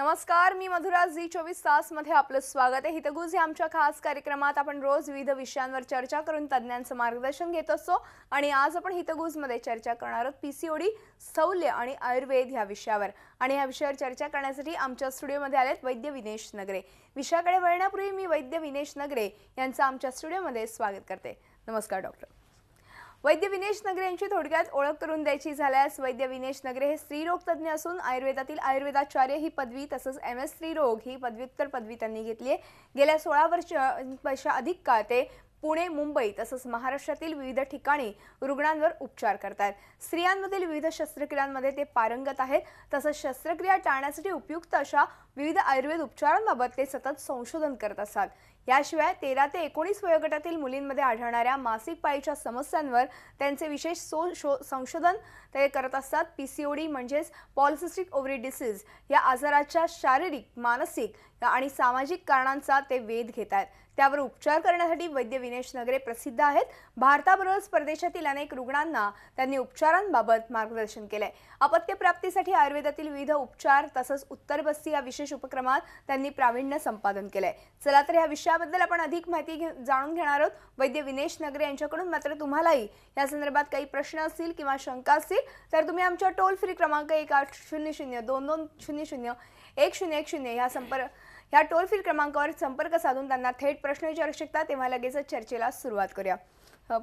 नमस्कार मी मधुरा झी चोवीस तासमध्ये आपलं स्वागत आहे. हितगुज या आमच्या खास कार्यक्रमात आपण रोज विविध विषयांवर चर्चा करून तज्ज्ञांचं मार्गदर्शन घेत असतो. आणि आज आपण हितगुजमध्ये चर्चा करणार आहोत पीसीओडी स्थौल्य आणि आयुर्वेद या विषयावर. आणि या विषयावर चर्चा करण्यासाठी आमच्या स्टुडिओमध्ये आलेत वैद्य विनेश नगरे. विषयाकडे वळण्यापूर्वी मी वैद्य विनेश नगरे यांचं आमच्या स्टुडिओमध्ये स्वागत करते. नमस्कार डॉक्टर. वैद्य विनेश नगरे यांची थोडक्यात ओळख करून द्यायची झाल्यास वैद्य विनेश नगरे हे स्त्रीरोग तज्ज्ञ असून आयुर्वेदातील आयुर्वेदाचार्य ही पदवी तसंच एम एस स्त्रीरोग ही पदव्युत्तर पदवी त्यांनी घेतली आहे. गेल्या सोळा वर्षपेक्षा अधिक काळ ते पुणे मुंबई तसंच महाराष्ट्रातील विविध ठिकाणी रुग्णांवर उपचार करतात स्त्रियांमधील विविध शस्त्रक्रियांमध्ये ते पारंगत आहेत. तसंच शस्त्रक्रिया टाळण्यासाठी उपयुक्त अशा विविध आयुर्वेद उपचारांबाबत ते सतत संशोधन करत असतात. याशिवाय तेरा ते एकोणीस वयोगटातील मुलींमध्ये आढळणाऱ्या मासिक पाळीच्या समस्यांवर त्यांचे विशेष सो शो संशोधन ते करत असतात. पी सी ओ डी म्हणजेच पॉलिसिस्टिक ओव्हरी डिसीज या आजाराच्या शारीरिक मानसिक आणि सामाजिक कारणांचा ते वेध घेत आहेत त्यावर उपचार करण्यासाठी वैद्य विनेश नगरे प्रसिद्ध आहेत. भारताबरोबरच परदेशातील अनेक रुग्णांना त्यांनी उपचारांबाबत मार्गदर्शन केलंय. अपत्यप्राप्तीसाठी आयुर्वेदातील विविध उपचार तसंच उत्तर बस्ती या विशेष उपक्रमात त्यांनी प्रावीण्य संपादन केलंय. चला तर या विषयाबद्दल आपण अधिक माहिती घे- जाणून घेणार आहोत. वैद्य विनेश नगरे यांच्याकडून मात्र तुम्हालाही या संदर्भात काही प्रश्न असतील किंवा शंका असतील तर तुम्ही आमच्या टोल फ्री क्रमांक एक आठ शून्य शून्य दोन दोन शून्य शून्य एक शून्य एक शून्य ह्या संपर्क ह्या टोल फ्री क्रमांकावर संपर्क साधून त्यांना थेट प्रश्न विचारू शकता तेव्हा लगेचच चर्चेला सुरुवात करूया.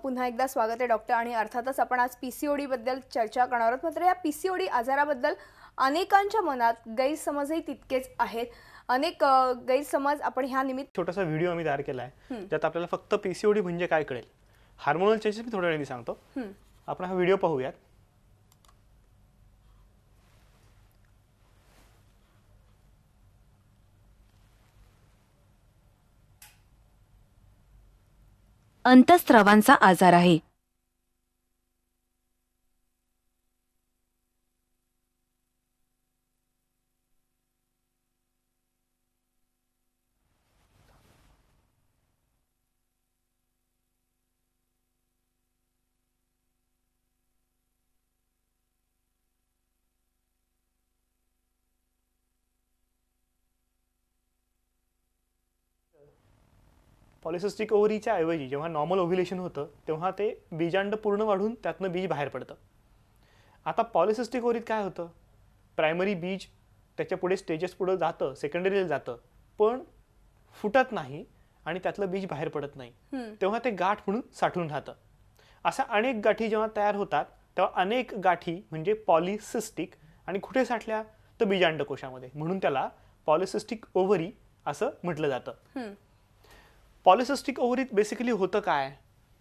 पुन्हा एकदा स्वागत आहे डॉक्टर आणि अर्थातच आपण आज पी सी बद्दल चर्चा करणार आहोत. मात्र या पी सी ओडी आजाराबद्दल अनेकांच्या मनात गैरसमजही तितकेच आहेत. अनेक गैरसमज आपण ह्या निमित्त छोटासा व्हिडिओ आम्ही तयार केला आहे ज्यात आपल्याला फक्त पीसीओडी म्हणजे काय कळेल? हार्मोनल चेंजेस मी थोड्या वेळाने सांगतो. आपण हा व्हिडिओ पाहूयात. अंतस्त्रावांचा आजार आहे. पॉलिसिस्टिक ओव्हरीच्या ऐवजी जेव्हा नॉर्मल ओव्ह्युलेशन होतं तेव्हा ते बीजांड पूर्ण वाढून त्यातनं बीज बाहेर पडतं. आता पॉलिसिस्टिक ओव्हरीत काय होतं? प्रायमरी बीज त्याच्या पुढे स्टेजेस पुढं जातं सेकंडरीला जातं पण फुटत नाही आणि त्यातलं बीज बाहेर पडत नाही. तेव्हा ते गाठ म्हणून साठून राहतं. अशा अनेक गाठी जेव्हा तयार होतात तेव्हा अनेक गाठी म्हणजे पॉलिसिस्टिक आणि कुठे साठल्या? तर बीजांडकोशामध्ये. म्हणून त्याला पॉलिसिस्टिक ओव्हरी असं म्हटलं जातं. पॉलिसिस्टिक ओव्हरीत बेसिकली होतं काय?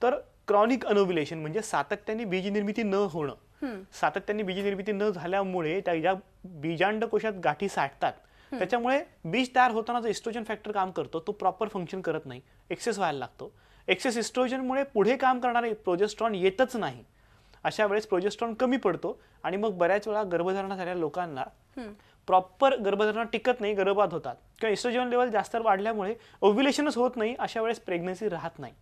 तर क्रॉनिक अनोव्युलेशन म्हणजे सातत्याने बीज निर्मिती न होणं. सातत्याने बीज निर्मिती न झाल्यामुळे त्या ज्या बीजांड कोशात गाठी साठतात त्याच्यामुळे बीज तयार होताना जो इस्ट्रोजन फॅक्टर काम करतो तो प्रॉपर फंक्शन करत नाही. एक्सेस व्हायला लागतो. एक्सेस इस्ट्रोजनमुळे पुढे काम करणारे प्रोजेस्ट्रॉन येतच नाही. अशा वेळेस प्रोजेस्ट्रॉन कमी पडतो आणि मग बऱ्याच वेळा गर्भधारणा झालेल्या लोकांना प्रॉपर गर्भधारणा टिकत नाही गर्भपात होतात. किंवा इस्ट्रोजन लेवल जास्त वाढल्यामुळे ओव्ह्युलेशनच होत नाही अशा वेळेस प्रेग्नन्सी राहत नाही.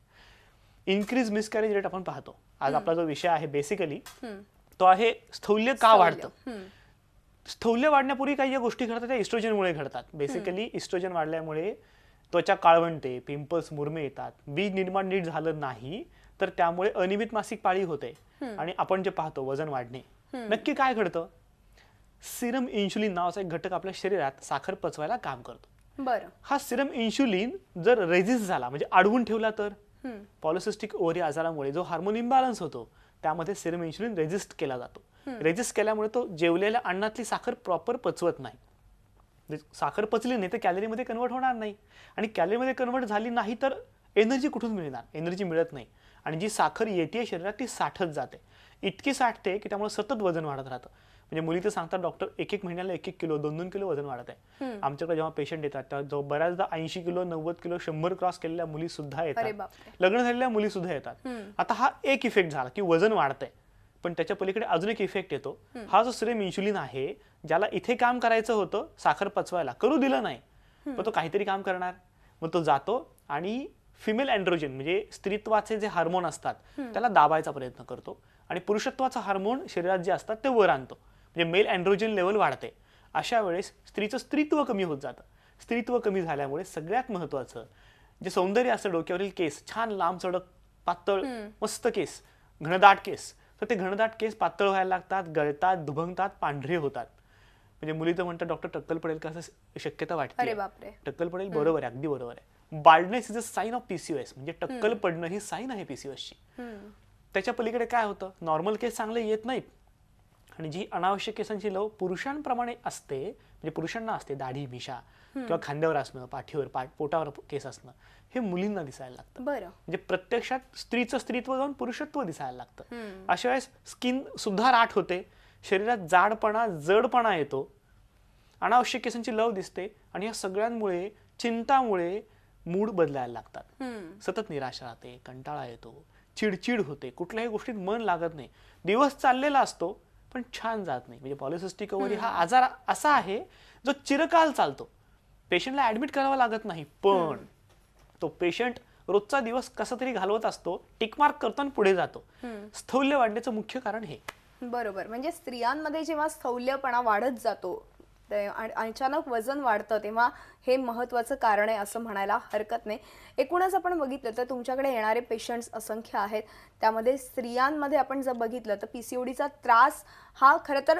इन्क्रीज मिसकॅरेज रेट आपण पाहतो. आज आपला जो विषय आहे बेसिकली. तो आहे स्थौल्य का वाढतं. स्थौल्य वाढण्यापूर्वी काही ज्या गोष्टी घडतात त्या इस्ट्रोजनमुळे घडतात. बेसिकली इस्ट्रोजन वाढल्यामुळे त्वचा काळवंटे पिंपल्स मुरमे येतात. बीज निर्माण नीट झालं नाही तर त्यामुळे अनियमित मासिक पाळी होते. आणि आपण जे पाहतो वजन वाढणे. नक्की काय घडतं? सिरम इन्शुलिन नावाचा एक घटक आपल्या शरीरात साखर पचवायला काम करतो. बरं. हा सिरम इन्शुलिन जर रेझिस्ट झाला म्हणजे अडवून ठेवला तर. पॉलिसिस्टिक ओव्हरी आजारामुळे जो हार्मोन इम्बॅलन्स होतो त्यामध्ये सिरम इन्शुलिन रेजिस्ट केला जातो. रेजिस्ट केल्यामुळे तो जेवलेल्या अन्नातली साखर प्रॉपर पचवत नाही. म्हणजे साखर पचली नाही तर कॅलरीमध्ये कन्वर्ट होणार नाही. आणि कॅलरीमध्ये कन्वर्ट झाली नाही तर एनर्जी कुठून मिळणार? एनर्जी मिळत नाही. आणि जी साखर येते शरीरात ती साठत जाते. इतकी साठते की त्यामुळे सतत वजन वाढत राहतं. म्हणजे मुली तर सांगतात डॉक्टर एक एक महिन्याला एक एक किलो दोन दोन किलो वजन वाढत आहे. आमच्याकडे जेव्हा पेशंट येतात तेव्हा जो बऱ्याचदा ऐंशी किलो नव्वद किलो शंभर क्रॉस केलेल्या मुली सुद्धा येतात. लग्न झालेल्या मुली सुद्धा येतात. आता हा एक इफेक्ट झाला की वजन वाढतंय. पण त्याच्या पलीकडे अजून एक इफेक्ट येतो. हा जो सिरेम इन्शुलिन आहे ज्याला इथे काम करायचं होतं साखर पचवायला करू दिलं नाही मग तो काहीतरी काम करणार. मग तो जातो आणि फिमेल अँड्रोजन म्हणजे स्त्रीत्वाचे जे हार्मोन असतात त्याला दाबायचा प्रयत्न करतो. आणि पुरुषत्वाचा हार्मोन शरीरात जे असतात ते वर आणतो. म्हणजे मेल अँड्रोजन लेवल वाढते. अशा वेळेस स्त्रीचं स्त्रीत्व कमी होत जातं. स्त्रीत्व कमी झाल्यामुळे सगळ्यात महत्वाचं जे सौंदर्य असतं डोक्यावरील केस छान लांब चढक पातळ मस्त केस घनदाट केस तर ते घनदाट केस पातळ व्हायला लागतात गळतात दुभंगतात पांढरे होतात. म्हणजे मुली तर म्हणतात डॉक्टर टक्कल पडेल का? असं शक्यता वाटते. अरे बापरे. टक्कल पडेल? बरोबर आहे अगदी बरोबर आहे. Baldness is a sign of PCOS म्हणजे टक्कल पडणं ही साईन आहे पीसीओएसची. त्याच्या पलीकडे काय होतं? नॉर्मल केस चांगले येत नाहीत. आणि जी अनावश्यक केसांची लव पुरुषांप्रमाणे असते म्हणजे पुरुषांना असते दाढी मिशा किंवा खांद्यावर असणं पाठीवर पाठ पोटावर केस असणं हे मुलींना दिसायला लागतं. बरं. म्हणजे प्रत्यक्षात स्त्रीचं स्त्रीत्व जाऊन पुरुषत्व दिसायला लागतं. अशा वेळेस स्किन सुद्धा राठ होते शरीरात जाडपणा जडपणा येतो अनावश्यक केसांची लव दिसते आणि या सगळ्यांमुळे चिंतामुळे मूड बदलायला लागतात. सतत निराशा राहते कंटाळा येतो चिडचिड होते कुठल्याही गोष्टीत मन लागत नाही. दिवस चाललेला असतो पण छान जात नाही. म्हणजे पॉलिसिस्टिक ओव्हरी हा आजार असा आहे जो चिरकाल चालतो. पेशंटला ऍडमिट करावं लागत नाही पण तो पेशंट रोजचा दिवस कसा तरी घालवत असतो टिकमार्क करतो आणि पुढे जातो. स्थौल्य वाढण्याचं मुख्य कारण हे. बरोबर. म्हणजे स्त्रियांमध्ये जेव्हा स्थौल्यपणा वाढत जातो ते आणि अचानक वजन वाढतं तेव्हा हे महत्वाचं कारण आहे असं म्हणायला हरकत नाही. एकूणच आपण बघितलं तर तुमच्याकडे येणारे पेशंट्स असंख्य आहेत. त्यामध्ये स्त्रियांमध्ये आपण जर बघितलं तर पी सी ओडीचा त्रास हा खरं तर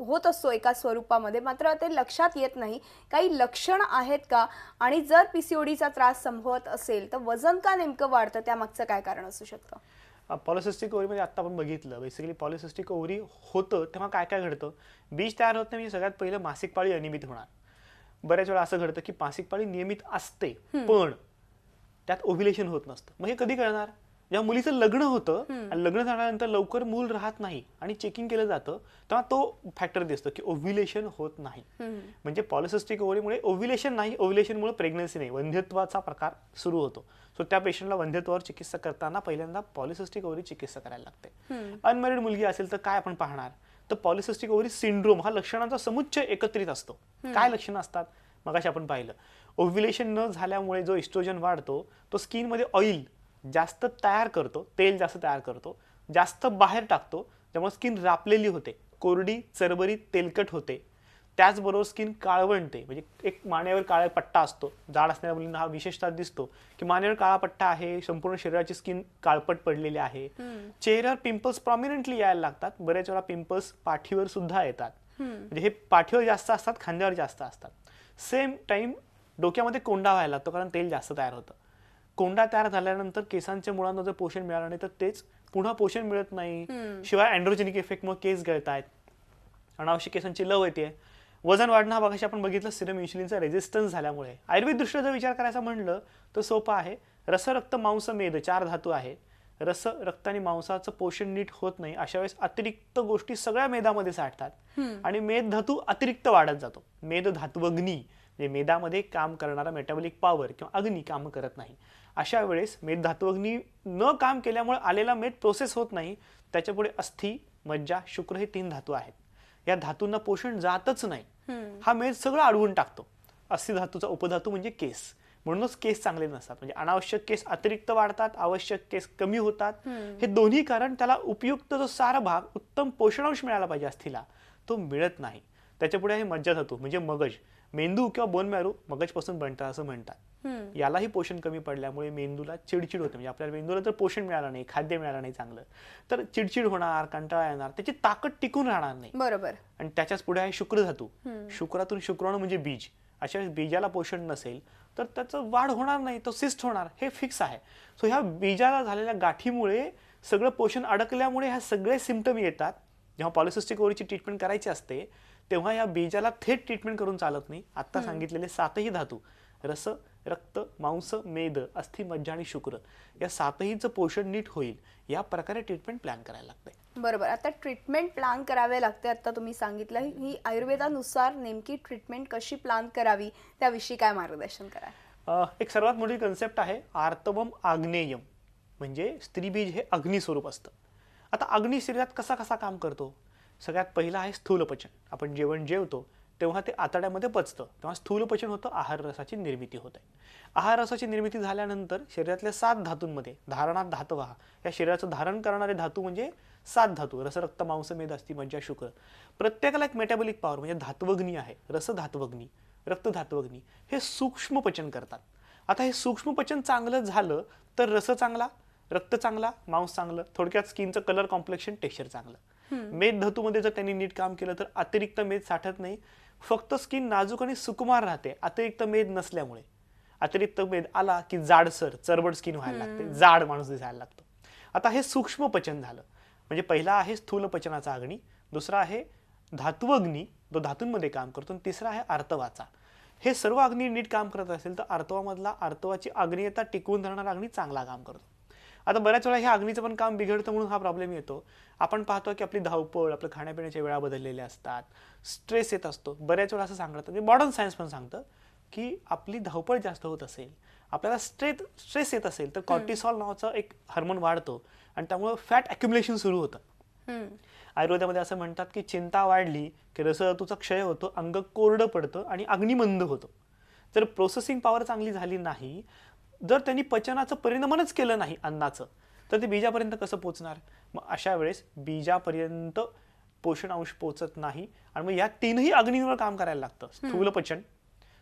होत असतो एका स्वरूपामध्ये मात्र ते लक्षात येत नाही. काही लक्षण आहेत का? आणि जर पी सी ओडीचा त्रास संभवत असेल तर वजन का नेमकं वाढतं? त्यामागचं काय कारण असू शकतं? पॉलिसिस्टिक ओव्हरीमध्ये आता आपण बघितलं. बेसिकली पॉलिसिस्टिक ओव्हरी होतं तेव्हा काय काय घडतं? बीज तयार होत नाही म्हणजे सगळ्यात पहिलं मासिक पाळी अनियमित होणार. बऱ्याच वेळा असं घडतं की मासिक पाळी नियमित असते पण त्यात ओव्हिलेशन होत नसतं. मग हे कधी कळणार जेव्हा मुलीचं लग्न होतं आणि लग्न झाल्यानंतर लवकर मूल राहत नाही आणि चेकिंग केलं जातं तेव्हा तो फॅक्टर दिसतो की ओव्हिलेशन होत नाही. म्हणजे पॉलिसिस्टिक ओव्हरीमुळे ओव्हिलेशन नाही ओव्हिलेशनमुळे प्रेग्नन्सी नाही वंध्यत्वाचा प्रकार सुरू होतो. सो त्या पेशंटला वंध्यत्वावर चिकित्सा करताना पहिल्यांदा पॉलिसिस्टिक ओव्हरी चिकित्सा करायला लागते. अनमॅरिड मुलगी असेल तर काय आपण पाहणार? तर पॉलिसिस्टिक ओव्हरी सिंड्रोम हा लक्षणांचा समुच्चय एकत्रित असतो. काय लक्षणं असतात? मगाशी आपण पाहिलं. ओव्हिलेशन न झाल्यामुळे जो इस्ट्रोजन वाढतो तो स्किनमध्ये ऑइल जास्त तयार करतो तेल जास्त तयार करतो जास्त बाहेर टाकतो त्यामुळे स्किन रापलेली होते कोरडी चरबरी तेलकट होते. त्याचबरोबर स्किन काळवंटे म्हणजे एक मानेवर काळा पट्टा असतो जाड असणाऱ्या मुलींना हा विशेषतः दिसतो की मानेवर काळा पट्टा आहे संपूर्ण शरीराची स्किन काळपट पडलेली आहे. चेहऱ्यावर पिंपल्स प्रॉमिनंटली यायला लागतात बऱ्याच वेळा पिंपल्स पाठीवर सुद्धा येतात. म्हणजे हे पाठीवर जास्त असतात खांद्यावर जास्त असतात. सेम टाइम डोक्यामध्ये कोंडा व्हायला लागतो कारण तेल जास्त तयार होतं. कोंडा तयार झाल्यानंतर केसांच्या मुळांना जर पोषण मिळालं नाही तर तेच पुन्हा पोषण मिळत नाही. शिवाय अँड्रोजेनिक इफेक्टमुळे केस गळतायत. अनावश्यक केसांची लव येते वजन वाढणं हा बघाशी आपण बघितलं सिरम इन्शुलिनचा रेजिस्टन्स झाल्यामुळे. आयुर्वेद दृष्ट्या जर विचार करायचा म्हणलं तर सोपं आहे. रस रक्त मांस मेद चार धातू आहे. रस रक्त आणि मांसाचं पोषण नीट होत नाही अशा वेळेस अतिरिक्त गोष्टी सगळ्या मेदामध्ये साठतात. आणि मेद धातू अतिरिक्त वाढत जातो. मेद धातुअग्नी म्हणजे मेदामध्ये काम करणारा मेटाबॉलिक पॉवर किंवा अग्नी काम करत नाही. अशा वेळेस मेद धातुअग्नी न काम केल्यामुळे आलेला मेद प्रोसेस होत नाही. त्याच्यापुढे अस्थि मज्जा शुक्र हे तीन धातू आहेत. या धातूंना पोषण जातच नाही. हा मेद सगळं अडवून टाकतो. अस्थि धातूचा उपधातू म्हणजे केस. म्हणूनच केस चांगले नसतात. म्हणजे अनावश्यक केस अतिरिक्त वाढतात आवश्यक केस कमी होतात. हे दोन्ही कारण त्याला उपयुक्त जो सारा भाग उत्तम पोषणांश मिळाला पाहिजे अस्थिला तो मिळत नाही. त्याच्यापुढे आहे मज्जा धातू म्हणजे मगज. मेंदू किंवा बोन मॅरो मगजपासून बनतात असं म्हणतात. यालाही पोषण कमी पडल्यामुळे मेंदूला चिडचिड होते. म्हणजे आपल्या मेंदूला जर पोषण मिळालं नाही खाद्य मिळालं नाही चांगलं. तर चिडचिड होणार कंटाळा येणार त्याची ताकद टिकून राहणार नाही. बरोबर. आणि त्याच्याच पुढे आहे शुक्र धातू. शुक्रातून शुक्राणू म्हणजे बीज. अशा बीजाला पोषण नसेल तर त्याचं वाढ होणार नाही तो सिस्ट होणार हे फिक्स आहे. सो ह्या बीजाला झालेल्या गाठीमुळे सगळं पोषण अडकल्यामुळे ह्या सगळे सिमटम येतात. जेव्हा पॉलिसिस्टिक ओव्हरीची ट्रीटमेंट करायची असते तेव्हा या बीजाला थेट ट्रीटमेंट करून चालत नाही. आता सांगितलेले सातही धातू रस रक्त मांस मेद अस्थि मज्जा आणि शुक्र या सातहीचं पोषण नीट होईल या प्रकारे ट्रीटमेंट प्लॅन करायला लागते बरोबर. आता ट्रीटमेंट प्लॅन करावे लागते आता तुम्ही सांगितलं ही आयुर्वेदानुसार नेमकी ट्रीटमेंट कशी प्लॅन करावी त्याविषयी काय मार्गदर्शन करा एक सर्वात मोठी कन्सेप्ट आहे आर्तवम आग्नेयम. म्हणजे स्त्रीबीज हे अग्नी स्वरूप असतं. आता अग्नी शरीरात कसा कसा काम करतो? सगळ्यात पहिलं आहे स्थूलपचन. आपण जेवण जेवतो तेव्हा ते आतड्यामध्ये पचतं. तेव्हा स्थूल पचन होतं आहार रसाची निर्मिती होते आहार रसाची निर्मिती झाल्यानंतर शरीरातल्या सात धातूंमध्ये धारणात धातवा या शरीराचं धारण करणारे धातू म्हणजे सात धातू रस रक्त मांस मेद अस्थिमज्जा मज्जा शुक्र. प्रत्येकाला एक मेटाबॉलिक पॉवर म्हणजे धात्वग्नी आहे रस धात्वग्नी रक्त धात्वग्नी हे सूक्ष्म पचन करतात. आता हे सूक्ष्म पचन चांगलं झालं तर रस चांगला रक्त चांगला मांस चांगलं. थोडक्यात स्किनचं कलर कॉम्प्लेक्शन टेक्स्चर चांगलं. मेद धातूमध्ये जर त्यांनी नीट काम केलं तर अतिरिक्त मेद साठत नाही. फक्त स्किन नाजूक आणि सुकुमार राहते. अतिरिक्त मेद नसल्यामुळे. अतिरिक्त मेद आला की जाडसर चरबड स्किन व्हायला लागते. जाड माणूस दिसायला लागतो. आता हे सूक्ष्म पचन झालं. म्हणजे पहिला आहे स्थूल पचनाचा अग्नी. दुसरा आहे धात्वग्नी. जो धातूंमध्ये काम करतो. आणि तिसरा आहे आर्तवाचा. हे सर्व अग्नी नीट काम करत असेल तर आर्तवामधला आर्तवाची अग्नियता टिकवून धरणारा अग्नी चांगला काम करतो. आता बऱ्याच वेळा ह्या अग्नीचं पण काम बिघडतं म्हणून हा प्रॉब्लेम येतो. आपण पाहतो की आपली धावपळ आपल्या खाण्यापिण्याच्या वेळा बदललेल्या असतात. स्ट्रेस येत असतो. बऱ्याच वेळा असं सांगतात. मॉडर्न सायन्स पण सांगतं की आपली धावपळ जास्त होत असेल आपल्याला स्ट्रेस स्ट्रेस येत असेल तर कॉर्टिसॉल नावाचा एक हार्मोन वाढतो आणि त्यामुळे फॅट अक्युमुलेशन सुरू होतं. आयुर्वेदामध्ये असं म्हणतात की चिंता वाढली की रसतूचा क्षय होतो अंग कोरडं पडतं आणि अग्निमंद होतो. जर प्रोसेसिंग पॉवर चांगली झाली नाही जर त्यांनी पचनाचं परिणमनच केलं नाही अन्नाचं तर ते बीजापर्यंत कसं पोचणार? मग अशा वेळेस बीजापर्यंत पोषण अंश पोचत नाही. आणि मग या तीनही अग्नींवर काम करायला लागतं. स्थूल पचन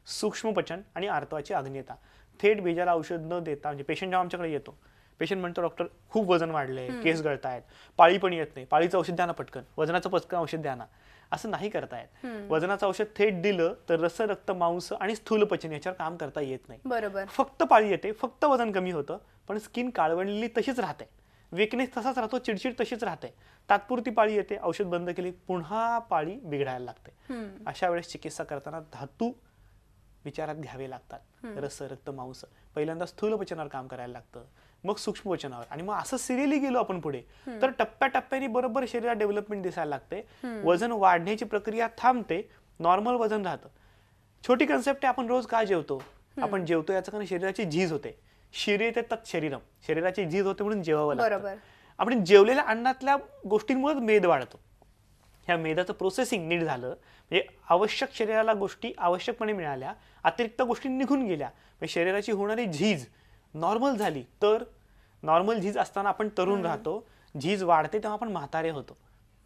सूक्ष्म पचन आणि आर्तवाची अग्नियता थेट बीजाला औषध न देता म्हणजे पेशंट जेव्हा आमच्याकडे येतो पेशंट म्हणतो डॉक्टर खूप वजन वाढलंय केस गळतायत पाळी पण येत नाही पाळीचं औषध द्या ना पटकन वजनाचं पटकन औषध द्या ना. असं नाही करतायत वजनाचं औषध थेट दिलं तर रस रक्त मांस आणि स्थूल पचन याच्यावर काम करता येत नाही. बरोबर. फक्त पाळी येते फक्त वजन कमी होतं पण स्किन काळवणलेली तशीच राहते. विकनेस तसाच राहतो चिडचिड तशीच राहते. तात्पुरती पाळी येते औषध बंद केली पुन्हा पाळी बिघडायला लागते. अशा वेळेस चिकित्सा करताना धातू विचारात घ्यावे लागतात. रस रक्त मांस. पहिल्यांदा स्थूल पचनावर काम करायला लागतं. मग सूक्ष्म पचनावर आणि मग असं सिरियली गेलो आपण पुढे तर टप्प्याटप्प्याने बरोबर शरीरात डेव्हलपमेंट दिसायला लागते. वजन वाढण्याची प्रक्रिया थांबते नॉर्मल वजन राहतं. छोटी कन्सेप्ट आहे आपण रोज का जेवतो? आपण जेवतो याचं कारण शरीराची झीज होते. शिरे ते तत् शरीरम. शरीराची झीज होते म्हणून जेवावं. लागतं. आपण जेवलेल्या अन्नातल्या गोष्टींमुळेच मेद वाढतो. ह्या मेदाचं प्रोसेसिंग नीट झालं म्हणजे आवश्यक शरीराला गोष्टी आवश्यकपणे मिळाल्या अतिरिक्त गोष्टी निघून गेल्या. म्हणजे शरीराची होणारी झीज नॉर्मल झाली तर नॉर्मल झीज असताना आपण तरुण राहतो झीज वाढते तेव्हा आपण म्हातारे होतो.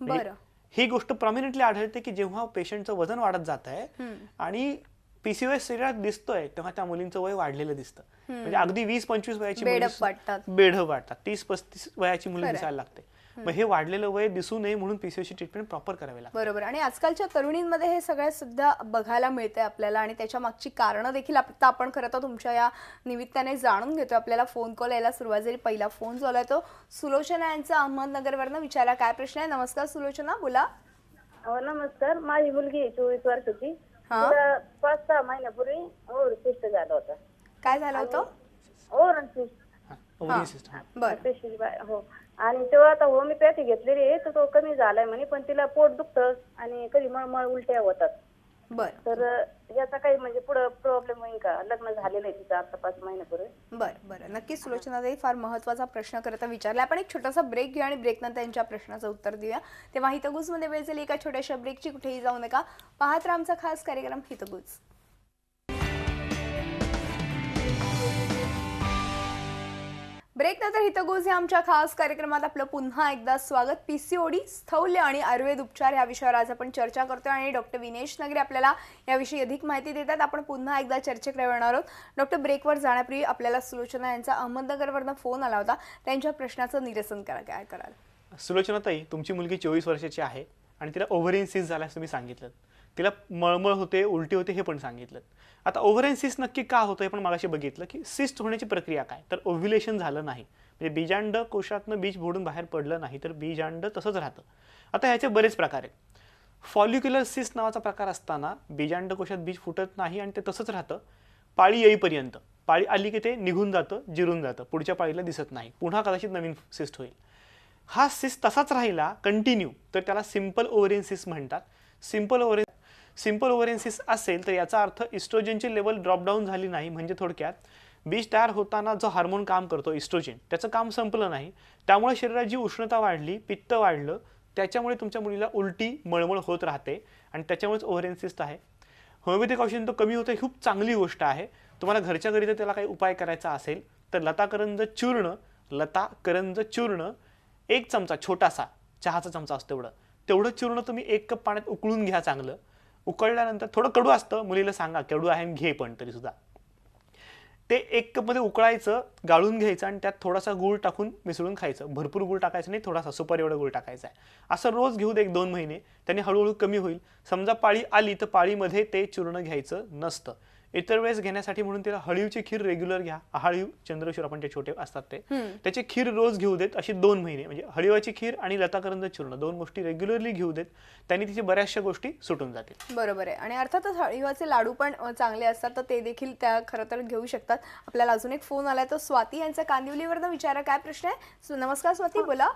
म्हणजे बरं. ही गोष्ट प्रॉमिनंटली आढळते की जेव्हा पेशंटचं वजन वाढत जात आहे आणि पीसीओएस शरीरात दिसतोय तेव्हा त्या मुलींचं वय वाढलेलं दिसतं. म्हणजे अगदी वीस पंचवीस वयाची बेडप वाटतात. तीस पस्तीस वयाची मुलं. दिसायला लागते. मग हे वाढलेलं वय दिसू नये म्हणून पीसीओची ट्रीटमेंट प्रॉपर करावी लागते. बरोबर. आणि आजकालच्या तरुणींमध्ये हे सगळ्यात सुद्धा बघायला मिळतंय आपल्याला आणि त्याच्या मागची कारणं देखील आता आपण खरं तर तुमच्या या निमित्ताने जाणून घेतो आपल्याला फोन कॉल यायला सुरुवात झाली. पहिला फोन जो आलाय तो सुलोचना यांचा अहमदनगरवरनं विचारा. काय प्रश्न आहे? नमस्कार सुलोचना बोला. हो नमस्कार. माझी मुलगी चोवीस वर्षाची. हा. पाच सहा महिन्यापूर्वी ओव्हर सिस्ट झालं होतं. काय झालं होतं? Over cyst. बरं. हो. आणि तेव्हा आता होमिओपॅथी घेतलेली आहे तर तो कमी झालाय म्हणे पण तिला पोट दुखतं आणि कधी मळमळ उलट्या होतात. बरं. तर याचा काही म्हणजे पुढं प्रॉब्लेम होईल का? लग्न झालेलं आहे तिचं आता पाच महिन्यापूर्वी. बरं बरं. नक्कीच सुलोचनाताई फार महत्त्वाचा प्रश्न करता विचारला. आपण एक छोटासा ब्रेक घेऊ आणि ब्रेकनंतर त्यांच्या प्रश्नाचं उत्तर देऊया. तेव्हा हितगुजमध्ये वेळ झाली एका छोट्याशा ब्रेकची कुठेही जाऊ नका. पाहत आमचा खास कार्यक्रम हितगुज. ब्रेक नंतर हितगोज या आमच्या खास कार्यक्रमात आपलं पुन्हा एकदा स्वागत. पीसीओडी स्थौल्य आणि आयुर्वेद उपचार या विषयावर आज आपण चर्चा करतोय आणि डॉक्टर विनेश नगरे आपल्याला याविषयी अधिक माहिती देतात. आपण पुन्हा एकदा चर्चेकडे येणार आहोत. डॉक्टर ब्रेकवर जाण्यापूर्वी आपल्याला सुलोचना यांचा अहमदनगरवरनं फोन आला होता. त्यांच्या प्रश्नाचं निरसन करा काय कराल? सुलोचनाताई तुमची मुलगी चोवीस वर्षाची आहे आणि तिला ओव्हरेन सिस झाल्यास तुम्ही सांगितलं. तिला मळमळ होते उलटी होते हे पण सांगितलं. आता ओव्हरेन सिस्ट नक्की का होतं हे पण मागाशी बघितलं की सिस्ट होण्याची प्रक्रिया काय? तर ओव्ह्युलेशन झालं नाही. म्हणजे बीजांड कोशातनं बीज बोडून बाहेर पडलं नाही तर बीजांड तसंच राहतं. आता ह्याचे बरेच प्रकार आहेत. फॉल्युक्युलर सिस्ट नावाचा प्रकार असताना बीजांड कोशात बीज फुटत नाही आणि ते तसंच राहतं. पाळी येईपर्यंत. पाळी आली की ते निघून जातं जिरून जातं. पुढच्या पाळीला दिसत नाही. पुन्हा कदाचित नवीन सिस्ट होईल. हा सिस तसाच राहिला कंटिन्यू तर त्याला सिंपल ओव्हरेन सिस्ट म्हणतात. Simple ovarian simple ovarian cyst असेल तर याचा अर्थ इस्ट्रोजनची लेवल ड्रॉपडाऊन झाली नाही म्हणजे थोडक्यात बीज तयार होताना जो हार्मोन काम करतो इस्ट्रोजन त्याचं काम संपलं नाही. त्यामुळे शरीरात जी उष्णता वाढली पित्त वाढलं त्याच्यामुळे तुमच्या मुलीला उलटी मळमळ होत राहते आणि त्याच्यामुळेच ओव्हरेन्सिस्ट आहे. होमिओपॅथिक औषध तो कमी होतं ही खूप चांगली गोष्ट आहे. तुम्हाला घरच्या घरी जर त्याला काही उपाय करायचा असेल तर लता करंज चूर्ण लता करंज चूर्ण एक चमचा छोटासा चहाचा चमचा असतो तेवढं तेवढं चूर्ण तुम्ही एक कप पाण्यात उकळून घ्या चांगलं. उकळल्यानंतर थोडं कडू असतं. मुलीला सांगा कडू आहे घे पण तरी सुद्धा. ते एक कपमध्ये उकळायचं गाळून घ्यायचं आणि त्यात थोडासा गूळ टाकून मिसळून खायचं. भरपूर गूळ टाकायचं नाही थोडासा सुपर एवढा गूळ टाकायचा आहे. असं रोज घेऊ दे एक दोन महिने त्याने हळूहळू कमी होईल. समजा पाळी आली तर पाळीमध्ये ते चूर्ण घ्यायचं नसतं. इतर वेळेस घेण्यासाठी म्हणून तिला हळीवची खीर रेग्युलर घ्या. हळीव चंद्रशूर आपण ते छोटे असतात ते. त्याची खीर रोज घेऊ देत अशी दोन महिने. म्हणजे हळीवाची खीर आणि लताकरंद चूर्ण दोन गोष्टी रेग्युलरली घेऊ देत. त्यांनी तिची बऱ्याचशा गोष्टी सुटून जातील. बरोबर आहे. आणि अर्थातच हळीवाचे लाडू पण चांगले असतात तर ते देखील त्या खरं तर घेऊ शकतात. आपल्याला अजून एक फोन आलाय तो स्वाती यांचा कांदिवलीवरनं विचारा काय प्रश्न आहे? सो, नमस्कार स्वाती बोला.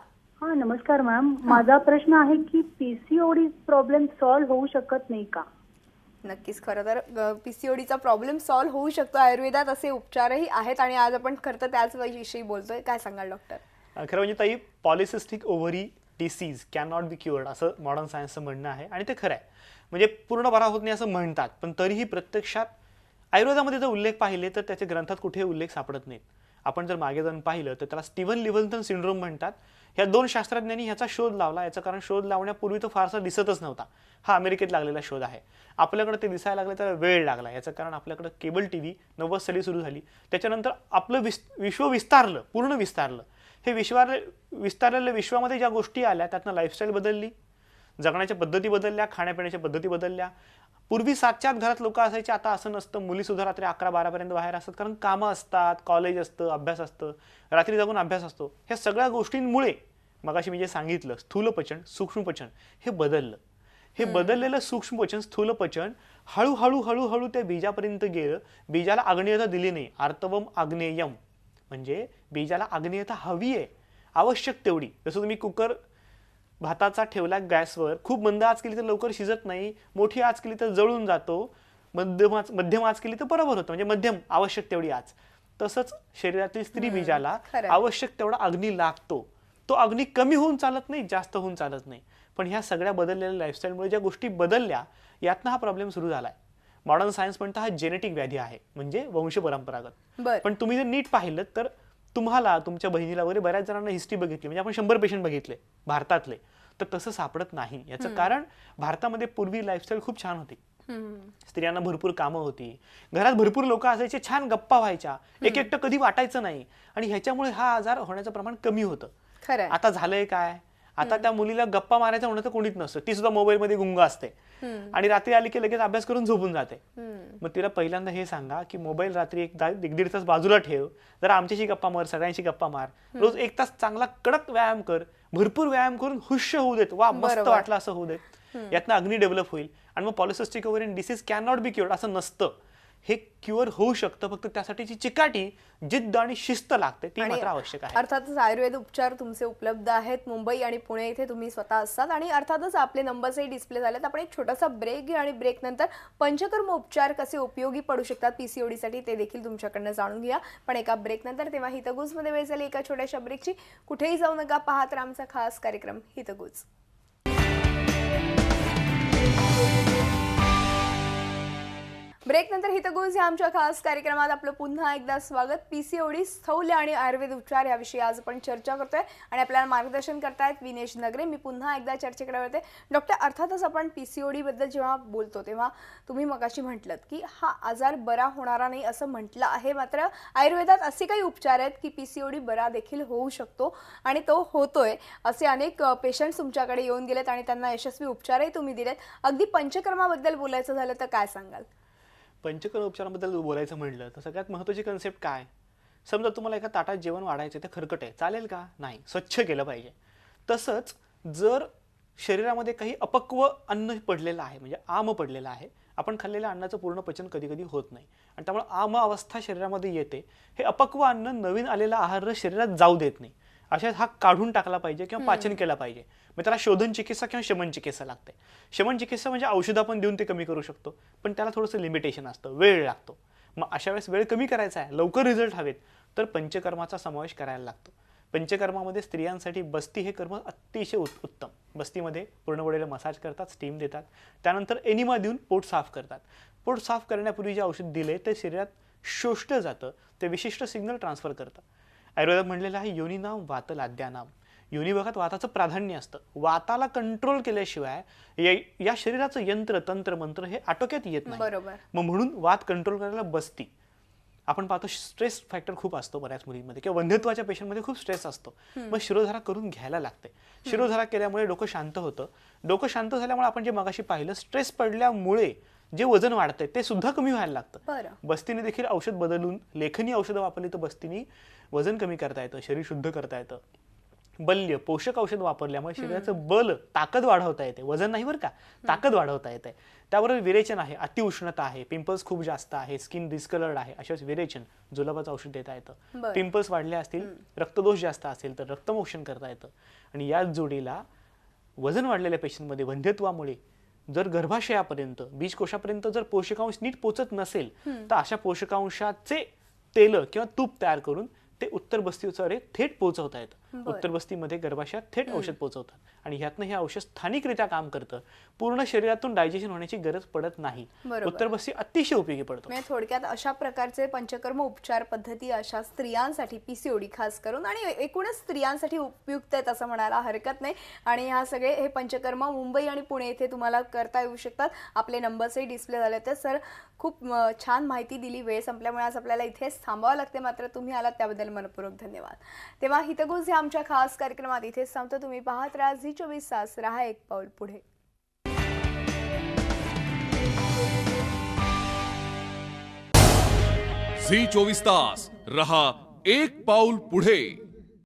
हा नमस्कार मॅम माझा प्रश्न आहे की पीसीओडी प्रॉब्लेम सॉल्व्ह होऊ शकत नाही का? नक्कीच. खरं तर पीसीओडीचा प्रॉब्लेम सॉल्व्ह होऊ शकतो. आयुर्वेदात असे उपचारही आहेत आणि आज आपण खरं तर त्याच विषयी बोलतोय. काय सांगाल डॉक्टर खरं म्हणजे ताई polycystic ovary disease can not be cured असं मॉडर्न सायन्सचं म्हणणं आहे आणि ते खरं आहे. म्हणजे पूर्ण बरा होत नाही असं म्हणतात पण तरीही प्रत्यक्षात आयुर्वेदामध्ये जर उल्लेख पाहिले तर त्याच्या ग्रंथात कुठेही उल्लेख सापडत नाहीत. आपण जर मागे जाऊन पाहिलं तर त्याला स्टीव्हन लिव्हन्सन सिंड्रोम म्हणतात. ह्या दोन शास्त्रज्ञांनी ह्याचा शोध लावला. याचं कारण शोध लावण्यापूर्वी तो फारसा दिसतच नव्हता. हा अमेरिकेत लागलेला शोध आहे. आपल्याकडे ते दिसायला लागले तर वेळ लागला. याचं कारण आपल्याकडे केबल टी व्ही नव्वद साली सुरू झाली. त्याच्यानंतर आपलं विस विश्व विस्तारलं पूर्ण विस्तारलं. हे विश्वार विस्तारलेल्या विश्वामध्ये ज्या गोष्टी आल्या त्यातनं लाईफस्टाईल बदलली. जगण्याच्या पद्धती बदलल्या खाण्यापिण्याच्या पद्धती बदलल्या. पूर्वी सातच्या घरात लोक असायचे आता असं नसतं. मुलीसुद्धा रात्री अकरा बारापर्यंत बाहेर असतात. कारण कामं असतात कॉलेज असतं अभ्यास असतं. रात्री जागून अभ्यास असतो. ह्या सगळ्या गोष्टींमुळे मगाशी मी जे सांगितलं स्थूलपचन सूक्ष्मपचन हे बदललं. हे बदललेलं सूक्ष्मपचन स्थूलपचन हळूहळू हळूहळू त्या बीजापर्यंत गेलं. बीजाला आग्नेयता दिली नाही. आर्तवम आग्नेयम. म्हणजे बीजाला आग्नेयता हवी आहे. आवश्यक तेवढी. जसं तुम्ही कुकर भाताचा ठेवला गॅसवर. खूप मंद आच केली तर लवकर शिजत नाही. मोठी आच केली तर जळून जातो. मध्यम मध्यम आच केली तर बरोबर होतं. म्हणजे मध्यम आवश्यक तेवढी आच तसंच शरीरातील स्त्री बीजाला. आवश्यक तेवढा अग्नी लागतो. तो अग्नी कमी होऊन चालत नाही जास्त होऊन चालत नाही. पण ह्या सगळ्या बदललेल्या लाईफस्टाईलमुळे ज्या गोष्टी बदलल्या यातनं हा प्रॉब्लेम सुरू झालाय. मॉडर्न सायन्स म्हणता हा जेनेटिक व्याधी आहे म्हणजे वंश परंपरागत. पण तुम्ही जर नीट पाहिलं तर तुम्हाला तुमच्या बहिणीला वगैरे बऱ्याच जणांना हिस्ट्री बघितली म्हणजे आपण शंभर पेशंट बघितले भारतातले तर तसं सापडत नाही. याचं कारण भारतामध्ये पूर्वी लाईफस्टाईल खूप छान होती. स्त्रियांना भरपूर कामं होती. घरात भरपूर लोक असायचे छान गप्पा व्हायच्या. एक एकटं कधी वाटायचं नाही. आणि ह्याच्यामुळे हा आजार होण्याचं प्रमाण कमी होतं. आता झालंय काय? आता त्या मुलीला गप्पा मारायचं म्हणणं तर कोणीच नसतं. ती सुद्धा मोबाईल मध्ये गुंग असते. आणि रात्री आली की लगेच अभ्यास करून झोपून जाते. मग तिला पहिल्यांदा हे सांगा की मोबाईल रात्री एक एक दीड तास बाजूला ठेव. जरा आमच्याशी गप्पा मार सगळ्यांशी गप्पा मार. रोज एक तास चांगला कडक व्यायाम कर. भरपूर व्यायाम करून हुश होऊ देत. वा मस्त. वाटलं असं होऊ देत. यातनं अग्नी डेव्हलप होईल. आणि मग polycystic ovarian disease can not be cured असं नसतं. हे क्युअर होऊ शकतं फक्त त्यासाठीची चिकाटी जिद्द आणि शिस्त लागते ती मात्र आवश्यक आहे. अर्थातच आयुर्वेद उपचार तुमचे उपलब्ध आहेत. मुंबई आणि पुणे इथे तुम्ही स्वतः असतात आणि अर्थातच आपले नंबर्सही डिस्प्ले झालेत. आपण एक छोटासा ब्रेक घेऊ आणि ब्रेक नंतर पंचकर्म उपचार कसे उपयोगी पडू शकतात पीसीओडी साठी ते देखील तुमच्याकडनं जाणून घ्या पण एका ब्रेक नंतर तेव्हा हितगुजमध्ये वेळ झाली एका छोट्याशा ब्रेकची कुठेही जाऊ नका पाहत तर आमचा खास कार्यक्रम हितगुज. ब्रेक नंतर हितगुज या आमच्या खास कार्यक्रमात आपलं पुन्हा एकदा स्वागत. पीसीओडी स्थौल्य आणि आयुर्वेद उपचार याविषयी आज आपण चर्चा करतोय आणि आपल्याला मार्गदर्शन करतायत विनेश नगरे. मी पुन्हा एकदा चर्चेकडे वळते. डॉक्टर अर्थातच आपण पीसीओडी बद्दल जेव्हा बोलतो तेव्हा तुम्ही मगाशी म्हटलं की हा आजार बरा होणारा नाही असं म्हटलं आहे. मात्र आयुर्वेदात असे काही उपचार आहेत की पीसीओडी बरा देखील होऊ शकतो आणि तो होतोय असे अनेक पेशंट्स तुमच्याकडे येऊन गेलेत आणि त्यांना यशस्वी उपचारही तुम्ही दिलेत. अगदी पंचकर्माबद्दल बोलायचं झालं तर काय सांगाल? पंचकर्म उपचाराबद्दल बोलायचं म्हणलं तर सगळ्यात महत्त्वाची कन्सेप्ट काय? समजा तुम्हाला एका ताटात जेवण वाढायचं ते खरकट आहे चालेल का? नाही स्वच्छ केलं पाहिजे. तसंच जर शरीरामध्ये काही अपक्व अन्न पडलेलं आहे म्हणजे आम पडलेलं आहे आपण खाल्लेल्या अन्नाचं पूर्ण पचन कधी कधी होत नाही. आणि त्यामुळे आम अवस्था शरीरामध्ये येते. हे अपक्व अन्न नवीन आलेला आहार शरीरात जाऊ देत नाही. अशात हा काढून टाकला पाहिजे किंवा पाचन केला पाहिजे. मग त्याला शोधन चिकित्सा किंवा शमन चिकित्सा लागते. शमन चिकित्सा म्हणजे औषध आपण देऊन ते कमी करू शकतो. पण त्याला थोडंसं लिमिटेशन असतं. वेळ लागतो. मग अशा वेळेस वेळ कमी करायचा आहे. लवकर रिझल्ट हवेत. तर पंचकर्माचा समावेश करायला लागतो. पंचकर्मामध्ये स्त्रियांसाठी बस्ती हे कर्म अतिशय उत- उत्तम. बस्तीमध्ये पूर्ण बॉडीला मसाज करतात स्टीम देतात. त्यानंतर एनिमा देऊन पोट साफ करतात. पोट साफ करण्यापूर्वी जे औषध दिले ते शरीरात शोषलं जातं. ते विशिष्ट सिग्नल ट्रान्सफर करतं. आयुर्वेदात म्हणलेलं आहे योनी नाम वात लाद्या नाम योनी भागात वाताचं प्राधान्य असतं. वाताला कंट्रोल केल्याशिवाय या- या शरीराचं यंत्र तंत्र मंत्र हे आटोक्यात येत नाही. बरोबर. मग म्हणून वात कंट्रोल करायला बसती. आपण पाहतो स्ट्रेस फॅक्टर खूप असतो बऱ्याच मुलींमध्ये किंवा वंध्यत्वाच्या पेशंटमध्ये खूप स्ट्रेस असतो. मग शिरोधारा करून घ्यायला लागते. शिरोधारा केल्यामुळे डोकं शांत होतं. डोकं शांत झाल्यामुळे आपण जे मगाशी पाहिलं स्ट्रेस पडल्यामुळे जे वजन वाढतंय ते सुद्धा कमी व्हायला लागतं. बस्तीने देखील औषध बदलून लेखनी औषधं वापरली तर बस्तीने वजन कमी करता येतं शरीर शुद्ध करता येतं. बल्य पोषक औषध वापरल्यामुळे शरीराचं बल ताकद वाढवता येते. वजन नाही बरं का? ताकद वाढवता येते. त्याबरोबर विरेचन आहे. अतिउष्णता आहे. पिंपल्स खूप जास्त आहे. स्किन डिस्कलर्ड आहे. अशाच विरेचन जुलाबाचं औषध देता येतं. पिंपल्स वाढले असतील रक्तदोष जास्त असेल तर रक्तमोक्षण करता येतं. आणि याच जोडीला वजन वाढलेल्या पेशंटमध्ये वंध्यत्वामुळे जर गर्भाशयापर्यंत बीजकोशापर्यंत जर पोषकांश नीट पोचत नसेल तर अशा पोषकांशाचे तेल किंवा तूप तयार करून ते उत्तर बस्तीद्वारे थेट पोहोचवता येतं. उत्तर बस्तीमध्ये गर्भाशयात थेट औषध पोहोचवतात. आणि ह्यातनं हे औषध स्थानिकरित्या काम करतं. पूर्ण शरीरातून डायजेशन होण्याची गरज पडत नाही. उत्तर बस्ती अतिशय उपयोगी पडतो. म्हणजे थोडक्यात अशा प्रकारचे पंचकर्म उपचार पद्धती अशा स्त्रियांसाठी पीसीओडी खास करून आणि एकूणच स्त्रियांसाठी उपयुक्त आहेत असं म्हणायला हरकत नाही. आणि ह्या सगळे हे पंचकर्म मुंबई आणि पुणे येथे तुम्हाला करता येऊ शकतात. आपले नंबर्सही डिस्प्ले झाले तर सर खूप छान माहिती दिली. वेळ संपल्यामुळे आज आपल्याला इथेच थांबावं लागते. मात्र तुम्ही आलात त्याबद्दल मनपूर्वक धन्यवाद. तेव्हा हितगुज ह्या आमच्या खास कार्यक्रमात इथे संपतो. तुम्ही पाहत राहा झी चोवीस तास. राहा एक पाऊल पुढे. झी चोवीस तास. रहा एक पाऊल पुढे.